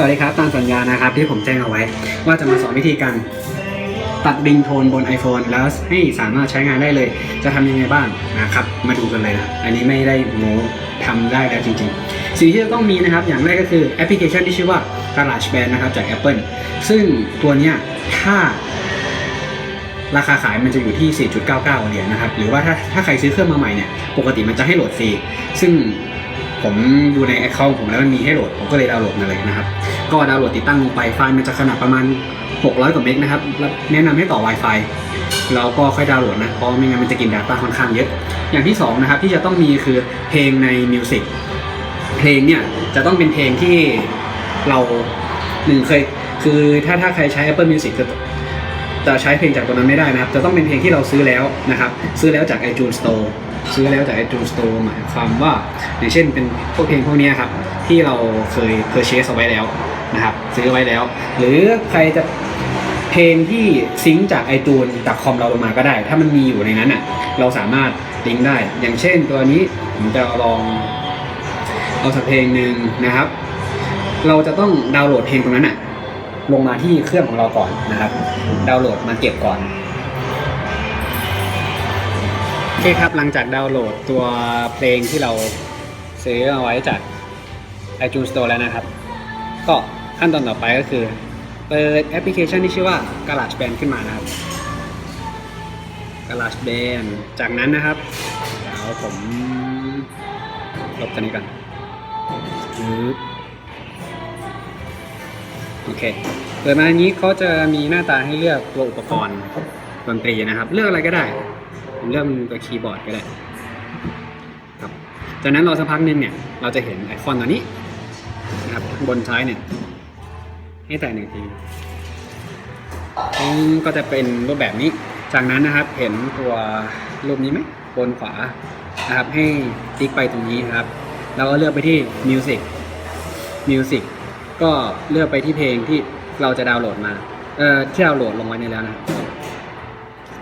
สวัสดีครับตามสัญญานะครับที่ผมแจ้งเอาไว้ ว่าจะมาสอนวิธีการตัดดิงโทนบน iPhone แล้วให้สามารถใช้งานได้เลย จะทำยังไงบ้างนะครับ มาดูกันเลยนะ อันนี้ไม่ได้โม้ทำได้แล้วจริงๆ สิ่งที่จะต้องมีนะครับ อย่างแรกก็คือแอปพลิเคชันที่ชื่อว่า GarageBand นะครับจาก Apple ซึ่งตัวเนี้ยถ้าราคาขายมันจะอยู่ที่ 4.99 เหรียญนะครับ หรือว่าถ้าถ้าใครซื้อเครื่องมาใหม่เนี่ย ปกติมันจะให้โหลดฟรี ซึ่งผมดูใน Account ผมแล้วมันมีให้โหลด ผมก็เลยดาวน์โหลดมาเลยนะครับ ก็ดาวน์โหลดติดตั้งลงไปไฟล์มันจะขนาดประมาณ 600 กว่าเมกนะครับแนะนำให้ต่อ Wi-Fi แล้วก็ค่อยดาวน์โหลดนะเพราะไม่งั้นมันจะกิน Data ค่อนข้างเยอะอย่างที่สองนะครับที่จะต้องมีคือเพลงใน Music เพลงเนี่ยจะต้องเป็นเพลงที่เราหนึ่งเคยคือถ้าถ้าใครใช้ Apple Music จะจะใช้เพลงจากตัวนั้นไม่ได้นะครับ จะต้องเป็นเพลงที่เราซื้อแล้วนะครับ ซื้อแล้วจาก iTunes Store ซื้อแล้วจาก iTunes Store หมายความว่าอย่างเช่นเป็นพวกเพลงพวกนี้ครับ ที่เราเคย purchase เอาไว้แล้ว นะครับซื้อไว้แล้ว หรือใครจะเพลงที่ซิงจาก iTunes จากคอมเราลงมาก็ได้ ถ้ามันมีอยู่ในนั้นอะ เราสามารถลิงก์ได้ อย่างเช่นตัวนี้ผมจะลองเอาสักเพลงหนึ่งนะครับ เราจะต้องดาวน์โหลดเพลงตรงนั้นอะ ลงมาที่เครื่องของเราก่อนนะครับ ดาวน์โหลดมาเก็บก่อนโอเคครับ หลังจากดาวน์โหลดตัวเพลงที่เราซื้อเอาไว้จาก iTunes Store แล้วนะครับ ก็ ขั้นตอนต่อไปก็คือ เปิดแอปพลิเคชันที่ชื่อว่า GarageBand ขึ้นมานะครับ GarageBand จากนั้นนะครับเดี๋ยวผมลบตัวนี้ก่อนโอเค เปิดมาอันนี้เขาจะมีหน้าตาให้เลือกตัวอุปกรณ์ดนตรีนะครับ เลือกอะไรก็ได้ผมเลือกตัวคีย์บอร์ดก็ได้ครับจากนั้นรอสักพักนึงเนี่ย เราจะเห็นไอคอนตัวนี้นะครับบนซ้ายเนี่ย ให้แตะหนึ่งทีก็จะเป็นรูปแบบนี้ จากนั้นนะครับเห็นตัวรูปนี้ไหมบนขวานะครับให้ติ๊กไปตรงนี้นะครับ แล้วก็เลือกไปที่ Music Music ก็เลือกไปที่เพลงที่เราจะดาวน์โหลดมา เอ่อที่ดาวน์โหลดลงไว้ในแล้วนะ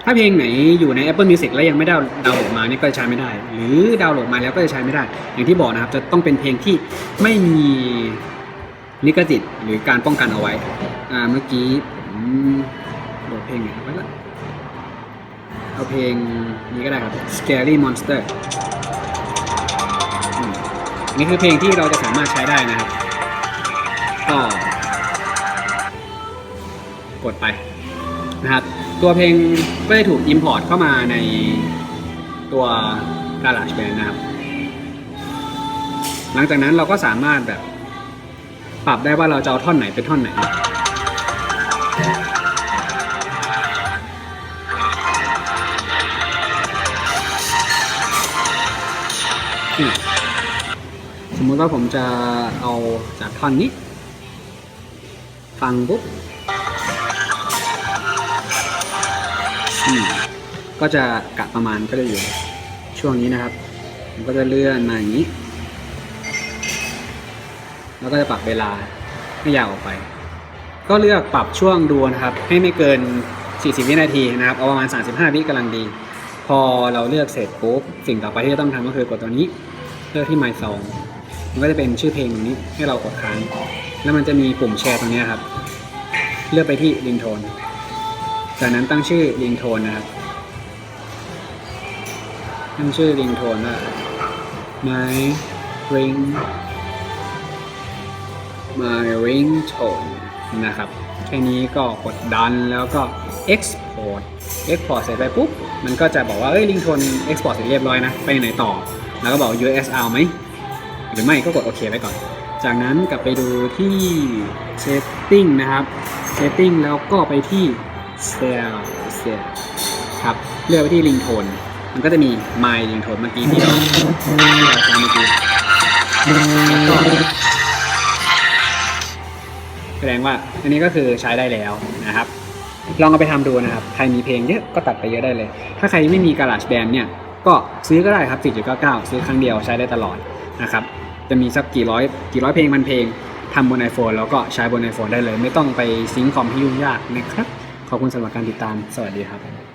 ถ้าเพลงไหนอยู่ใน Apple Music แล้วยังไม่ดาวดาวน์โหลดมานี่ก็จะใช้ไม่ได้ หรือดาวน์โหลดมาแล้วก็จะใช้ไม่ได้ อย่างที่บอกนะครับจะต้องเป็นเพลงที่ไม่มี ลิขสิทธิ์หรือการป้องกันเอาไว้ อ่าเมื่อกี้ผมโหลดเพลงไหนไว้ละเอาเพลงนี้ก็ได้ครับ Scary Monster อืมนี่คือเพลงที่เราจะสามารถใช้ได้นะครับ ก็กดไปนะครับ ตัวเพลงก็ได้ถูก Import เข้ามาในตัว GarageBand นะครับ หลังจากนั้นเราก็สามารถแบบ ปรับได้ว่าเราจะเอาท่อนไหนเป็นท่อนไหน สมมติว่าผมจะเอาจากท่อนนี้ ฟังปุ๊บก็จะกะประมาณก็จะอยู่ช่วงนี้นะครับ ผมก็จะเลื่อนมาอย่างนี้ แล้วก็จะปรับเวลาให้ยาวออกไป ก็เลือกปรับช่วงดูนะครับ ให้ไม่เกิน 40 วินาทีนะครับเอาประมาณ 35 วิกำลังดี พอเราเลือกเสร็จปุ๊บสิ่งต่อไปที่จะต้องทำก็คือกดตัวนี้เลือกที่ My Song มันก็จะเป็นชื่อเพลงตรงนี้ให้เรากดค้าง แล้วมันจะมีปุ่มแชร์ตรงนี้ครับ เลือกไปที่ Ringtone จากนั้นตั้งชื่อ Ringtone นะครับตั้งชื่อ Ringtone ว่า My Ring My Ringtone นะครับ แค่นี้ก็กดดันแล้วก็ Export Export เสร็จไปปุ๊บ มันก็จะบอกว่า เอ้ย Ringtone Export เสร็จเรียบร้อยนะ ไปไหนต่อ แล้วก็บอก USR ไหม หรือไม่ก็กดโอเคไว้ก่อน จากนั้นกลับไปดูที่ setting นะครับ setting แล้วก็ไปที่ cell cell ครับ เลือกไปที่ ringtone มันก็จะมี my ringtone เมื่อกี้ที่เราที่เราใช้เมื่อกี้แล้วก็ แสดงว่าอันนี้ก็คือใช้ได้แล้วนะครับ ลองเอาไปทำดูนะครับ ใครมีเพลงเยอะก็ตัดไปเยอะได้เลย ถ้าใครไม่มี Garage Band เนี่ย ก็ซื้อก็ได้ครับ4.99 ซื้อครั้งเดียวใช้ได้ตลอดนะครับ จะมีสักกี่ร้อยกี่ร้อยเพลงพันเพลงทำบน iPhone แล้วก็ใช้บน iPhone ได้เลย ไม่ต้องไปซิงค์คอมที่ยุ่งยากนะครับ ขอบคุณสำหรับการติดตาม สวัสดีครับ